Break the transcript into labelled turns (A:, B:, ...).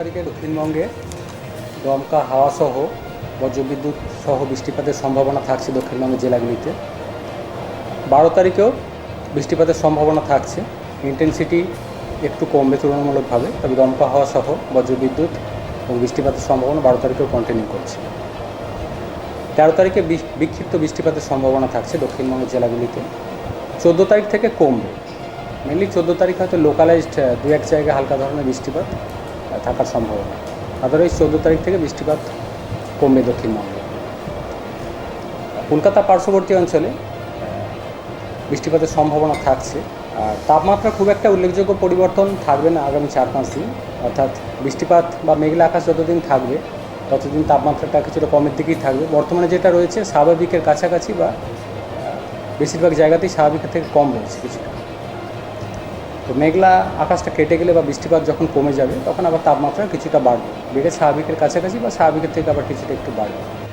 A: তারিখে দক্ষিণবঙ্গে দমকা হাওয়া সহ বজ্রবিদ্যুৎ সহ বৃষ্টিপাতের সম্ভাবনা থাকছে দক্ষিণবঙ্গের জেলাগুলিতে। বারো তারিখেও বৃষ্টিপাতের সম্ভাবনা থাকছে। ইন্টেন্সিটি একটু কমবে তুলনামূলকভাবে, তবে দমকা হাওয়া সহ বজ্রবিদ্যুৎ এবং বৃষ্টিপাতের সম্ভাবনা বারো তারিখেও কন্টিনিউ করছে। তেরো তারিখে বিক্ষিপ্ত বৃষ্টিপাতের সম্ভাবনা থাকছে দক্ষিণবঙ্গের জেলাগুলিতে। চোদ্দ তারিখ থেকে কমবে। মেনলি চোদ্দ তারিখ হয়তো লোকালাইজড দু এক জায়গায় হালকা ধরনের বৃষ্টিপাত। থাকার সম্ভাবনা আদারওয়াইজ চোদ্দ তারিখ থেকে বৃষ্টিপাত কমবে দক্ষিণবঙ্গে। কলকাতা পার্শ্ববর্তী অঞ্চলে বৃষ্টিপাতের সম্ভাবনা থাকছে। আর তাপমাত্রা খুব একটা উল্লেখযোগ্য পরিবর্তন থাকবে না আগামী চার পাঁচ দিন। অর্থাৎ বৃষ্টিপাত বা মেঘলা আকাশ যতদিন থাকবে, ততদিন তাপমাত্রাটা কিছুটা কমের দিকেই থাকবে। বর্তমানে যেটা রয়েছে, স্বাভাবিকের কাছাকাছি বা বেশিরভাগ জায়গাতেই স্বাভাবিকের থেকে কম রয়েছে কিছুটা। তো মেঘলা আকাশটা কেটে গেলে বা বৃষ্টিপাত যখন কমে যাবে, তখন আবার তাপমাত্রা কিছুটা বাড়বে। বেড়ে স্বাভাবিকের কাছাকাছি বা স্বাভাবিকের থেকে আবার কিছুটা একটু বাড়বে।